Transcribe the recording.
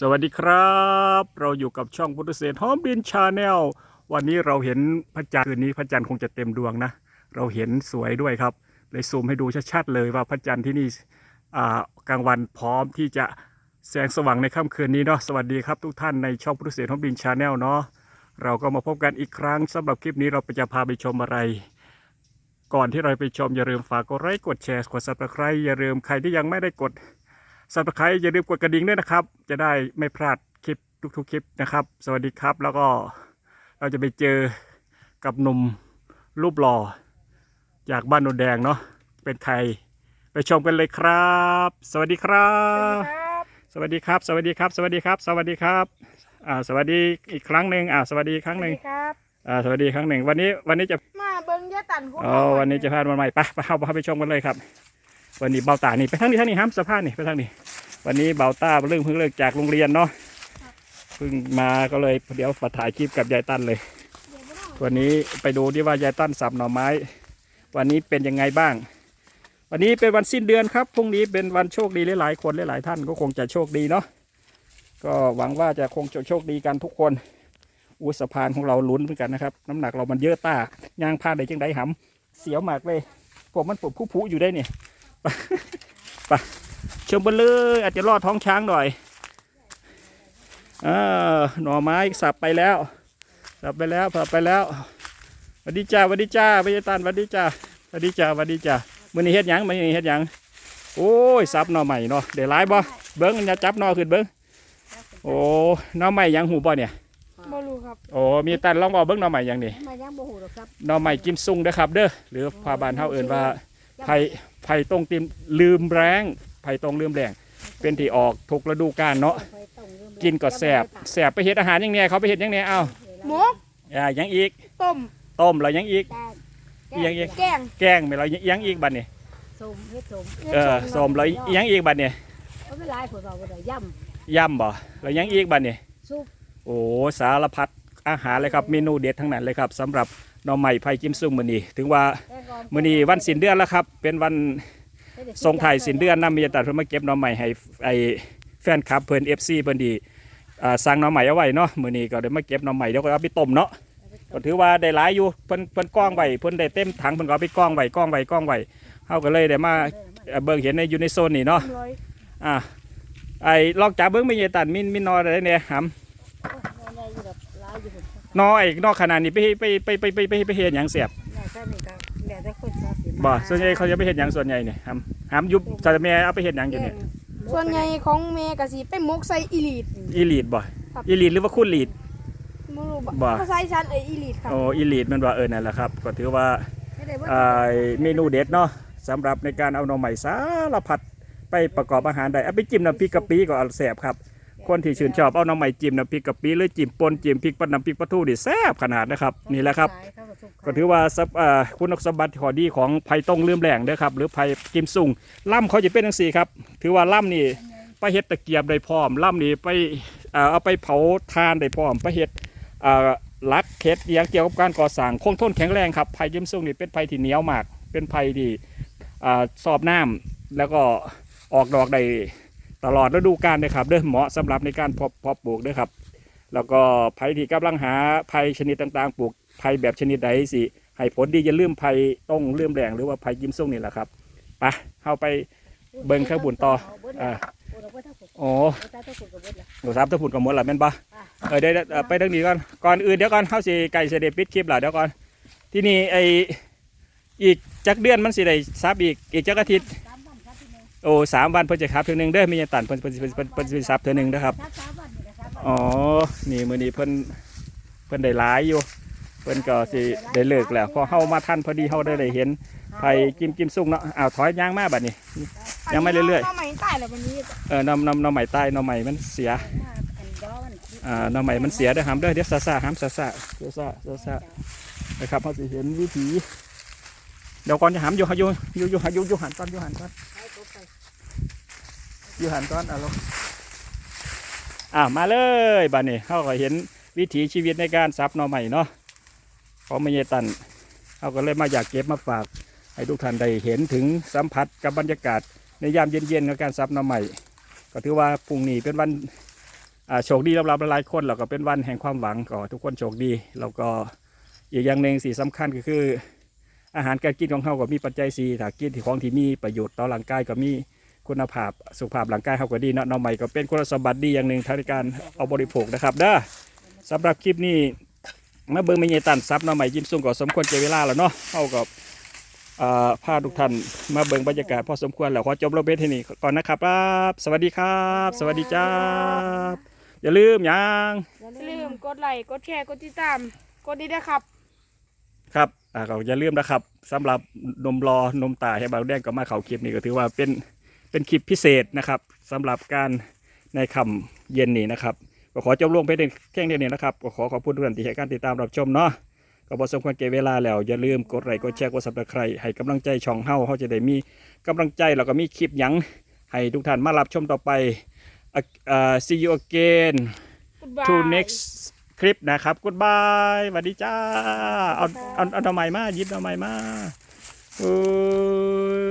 สวัสดีครับ เราอยู่กับช่องพุทธเศรษหอมบินชาแนลวันนี้เราเห็นพระจันทร์คืนนี้พระจันทร์คงจะเต็มดวงนะ เราเห็นสวยด้วยครับ เลยซูมให้ดูชัดๆเลยว่าพระจันทร์ที่นี่กลางวันพร้อมที่จะแสงสว่างในค่ำคืนนี้เนาะสวัสดีครับทุกท่านในช่องพุทธเศรษหอมบินชาแนลเนาะเราก็มาพบกันอีกครั้งสำหรับคลิปนี้เราจะพาไปชมอะไร ก่อนที่เราไปชมอย่าลืมฝากกดไลค์กดแชร์กดซับสไครต์อย่าลืมใครที่ยังไม่ได้กด ซับสไครต์อย่าลืมกดกระดิ่งด้วยนะครับ จะได้ไม่พลาดคลิปทุกๆคลิปนะครับ สวัสดีครับ แล้วก็เราจะไปเจอกับหนุ่มรูปหล่อจากบ้านโนนแดงเนาะเป็นใครไปชมกันเลยครับ สวัสดีครับ สวัสดีครับ สวัสดีครับ สวัสดีครับ สวัสดีครับอ่าสวัสดีอีกครั้งหนึ่งอ่าสวัสดีอีกครั้งหนึ่งครับอ่าสวัสดีอีกครั้งหนึ่ง วันนี้วันนี้จะมาเบิ้งยาตันพวกอ๋อวันนี้จะพามาใหม่ไปไปเอาไปชมกันเลยครับ วันนี้เบาตานี่ไปทางนี้ทางนี้ห้ามสะพานนี่ไปทางนี้ วันนี้เบาตาเรื่องเพิ่งเลิกจากโรงเรียนเนาะเพิ่งมาก็เลยเดี๋ยวมาถ่ายคลิปกับยายตั้นเลย วันนี้ไปดูดิว่ายายตั้นสับหน่อไม้ วันนี้เป็นยังไงบ้าง วันนี้เป็นวันสิ้นเดือนครับพรุ่งนี้เป็นวันโชคดีหลายๆคนหลายๆท่านก็คงจะโชคดีเนาะก็หวังว่าจะคงจะโชคดีกันทุกคนอุสะพานของเราลุ้นเหมือนกันนะครับน้ำหนักเรามันเยอะตายางพานได้จังไดหำเสียวมากเลยผมมันปวดผู้ๆอยู่ได้เนี่ย ไปไปชมกันเลย อาจจะรอดท้องช้างหน่อยเออหน่อไม้สับไปแล้วสับไปแล้วสับไปแล้วสวัสดีจ้าสวัสดีจ้าพยาตันสวัสดีจ้าสวัสดีจ้าสวัสดีจ้ามื่อนี้เฮ็ดหยังมื่อนี้เฮ็ดหยังโอ้ยสับหน่อใหม่เนาะเดี๋ยวไล่บ่เบิ้งอย่าจับหน่อขึ้นเบิ้งโอ้หน่อใหม่หยังหูบ่เนี่ยบ่รู้ครับโอ้มีตันลองบอกเบิ้งหน่อใหม่หยังนี่มายังบ่ฮู้หรอกครับหน่อใหม่กิมซุงเด้อครับ เด้อหรือพาบานเฮาเอิ่นว่า ไผ่ไผ่ตรงติมลืมแรงไผ่ตรงลืมแรงเป็นที่ออกทุกฤดูกาลเนาะกินก็แสบแสบไปเฮ็ดอาหารยังไงเขาไปเฮ็ดยังไงเอ้าหมกอ่ายังอีกต้มต้มแล้วยังอีกยังอีกแกงแกงไม่แล้วยังอีกบัดนี้ส้มเฮ็ดส้มเออส้มแล้วยังอีกบัดนี้เอาไปหลายผลเราบ่ได้ย่ย่ำบ่แล้วยังอีกบัดนี้ำซุปโอ้สารพัดอาหารเลยครับเมนูเด็ดทั้งนั้นเลยครับสำหรับ หน่อใหม่ไผ่กิมซุงมื้อนี้ถึงว่าแกงอ่อมื้อนี้วันสิ้นเดือนแล้วครับ เป็นวันส่งถ่ายสินเดือนนำมีตัดเพิ่นมาเก็บหน้องใหม่ให้ไอแฟนคลับเพิ่น FC เพิ่นดีอ่าสั่งหน้องใหม่เอาไว้เนาะมื้อนี้ก็ได้มาเก็บหน้องใหม่เดี๋ยวก็เอาไปต้มเนาะก็ถือว่าได้หลายอยู่เพิ่นเพิ่นกล้องไว้เพิ่นได้เต็มถังเพิ่นก็เอาไปกล้องไว้กล้องไว้กล้องไว้เฮาก็เลยได้มาเอ่อเบิ่งเห็นในอยู่ในโซนนี่เนาะร้อยอ่าไอ้ลอกจับเบิ่งไม่ใช่ตันมินมินนอได้เนี่ยหำ ได้อยู่แบบหลายอยู่พุ่ นนอไอ้นอกขนาดนี้ไปไปไปไปไปไปไปเฮ็ดหยังเสียบแม่ใช่นี่ก็แล้วแต่คนชอบสิบ่ส่วนใหญ่เขาจะไปเฮ็ดหยังส่วนใหญ่เนี่ยหำหำยุบถ้าแม่เอาไปเฮ็ดหยังอยู่เนี่ยส่วนใหญ่ของเมก็สิไปหมกใส่อีลีด อีลีดบ่ครับ อีลีดหรือว่าคุณลีด บ่รู้บ่ บ่ภาษาอีสานเอ้ยอีลีดครับ โอ้อีลีดมันว่าเออนั่นแหละครับ ก็ถือว่า ไม่ได้บ่อ่าเมนูเด็ดเนาะสำหรับในการเอาหน่อใหม่สารพัดไปประกอบอาหารได้เอาไปจิ้มน้ำพริกกะปิก็อร่อยแซ่บครับ คนที่ชื่นชอบเอาหน่อใหม่จิ้มน้ำพริกกะปิหรือจิ้มปนจิ้มพริกปนน้ำพริกปลาทูนี่แซ่บขนาดนะครับนี่แหละครับ ก็ถือว่าสับอ่าคุณสมบัติข้อดีของไผ่ต้งลืมแหลงเด้อครับ หรือไผ่กิมซุงล่ำเขาจะเป็นจังซี่ครับ ถือว่าล่ำนี่ไปเฮ็ดตะเกียบได้พร้อมล่ำนี่ไปอ่าเอาไปเผาทานได้พร้อมไปเฮ็ดอ่าลักเฮ็ดอหยังเกี่ยวกับการก่อสร้างคงทนแข็งแรงครับไผ่กิมซุงนี่เป็นไผ่ที่เหนียวมาก เป็นไผ่ที่อ่าสอบน้ำแล้วก็ออกดอกได้ ตลอดฤดูกาลเลยครับเด้อเหมาะสำหรับในการเพาะเพาะปลูกเด้อครับ แล้วก็ไผ่ที่กำลังหาไผ่ชนิดต่างๆ ปลูกไผ่แบบชนิดใดสิให้ผลดีอย่าลืมไผ่ต้องลืมแรงหรือว่าไผ่ยิ้มส่งนี่แหละครับไปเข้าไปเบิ่งข้าวบุญต่ออ่าโอ้หนูทราบตะผุดกับหมดละแม่นปะเออได้ได้เอ่อไปทางนี้ก่อนก่อนอื่นเดี๋ยวก่อนเข้าสิไก่เสได็ปิดคลิปละเดี๋ยวก่อนที่นี่ไออีกจักเดือนมันสิได้ซับอีกอีกจักอาทิตย์ โอ้สามวันเพิ่นจะครับเทื่อหนึงเด้อมีตันเพิ่นเพิ่นเพิ่นเพิ่นเพิ่นสิซับเทื่อหนึงนะครับอ๋อ นี่มื้อนี้เพิ่นเพิ่นได้หลายอยู่ เพิ่นก็สิได้เลิกแล้วพอเฮามาทันพอดีเฮาได้ได้เห็นไผกิมกิมซุ่งเนาะอ้าวถอยย่างมาบัดนี้ ยังไม่เรื่อยๆๆน้ำใหม่ใต้แล้ววันนี้เออน้ำน้ำน้ำใหม่ใต้น้ำใหม่มันเสียอ่าน้ำใหม่มันเสียเด้อหามเด้อเดี๋ยวซาซาหามซาซาซาซาซาซานะครับเฮาสิเห็นวิถีเดี๋ยวก่อนจะหามอยู่อยู่อยู่อยู่อยู่อยู่หันตอนอยู่หันตอน อยู่หันตอนอะลงอ่ามาเลยบัดนี้เฮาก็เห็นวิถีชีวิตในการซับหน่อใหม่เนาะของแม่ยตันเฮาก็เลยมาอยากเก็บมาฝาก ให้ทุกท่านได้เห็นถึงสัมผัสกับบรรยากาศในยามเย็นๆในการซับหน่อใหม่ก็ถือว่าพรุ่งนี้เป็นวันโชคดีรับรับหลายคนแล้วก็เป็นวันแห่งความหวังก็ทุกคนโชคดีแล้วก็อีกอย่างหนึ่งสิ่งสำคัญก็คือ อาหารการกินของเขาก็มีปัจจัยสีถ้ากินที่ของที่มีประโยชน์ต่อร่างกายก็มี คุณภาพสุขภาพร่างกายเขาก็ดีเนาะน้องใหม่ก็เป็นคุณสมบัติดีอย่างหนึ่งทางในการเอาบริโภคนะครับเด้อสำหรับคลิปนี้มาเบิ่งไม่เยตันซับน้องใหม่ยิ้มซุ่มก็สมควรเจเวลาแล้วเนาะเขากับอ่าพาทุกท่านมาเบิ่งบรรยากาศพอสมควรแล้วขอจบโรเบทที่นี่ก่อนนะครับครับ สวัสดีครับ สวัสดีจ้าอย่าลืมยังอย่าลืมกดไลค์กดแชร์กดติดตามกดนี้ด้วยครับ ครับอ่าก็อย่าลืมนะครับสำหรับนมรอนมตายให้บางแดงก็มาเขาคลิปนี้ก็ถือว่าเป็น เป็นคลิปพิเศษนะครับสำหรับการในคำเย็นนี้นะครับก็ขอจบลงไปเพียงแค่นี้นะครับก็ขอขอบคุณทุกท่านที่ให้การติดตามรับชมเนาะก็บอสมควรเก็บเวลาแล้วอย่าลืมกดไลค์กดแชร์กดซับสไครต์ให้กำลังใจช่องเฮาเขาจะได้มีกำลังใจแล้วก็มีคลิปหยังให้ทุกท่านมารับชมต่อไปอะอ่า see you again Goodbye to next คลิปนะครับ goodbye สวัสดีจ้าเอาเอาเอาทำไมมาหยิบทำไมมาเอ้ย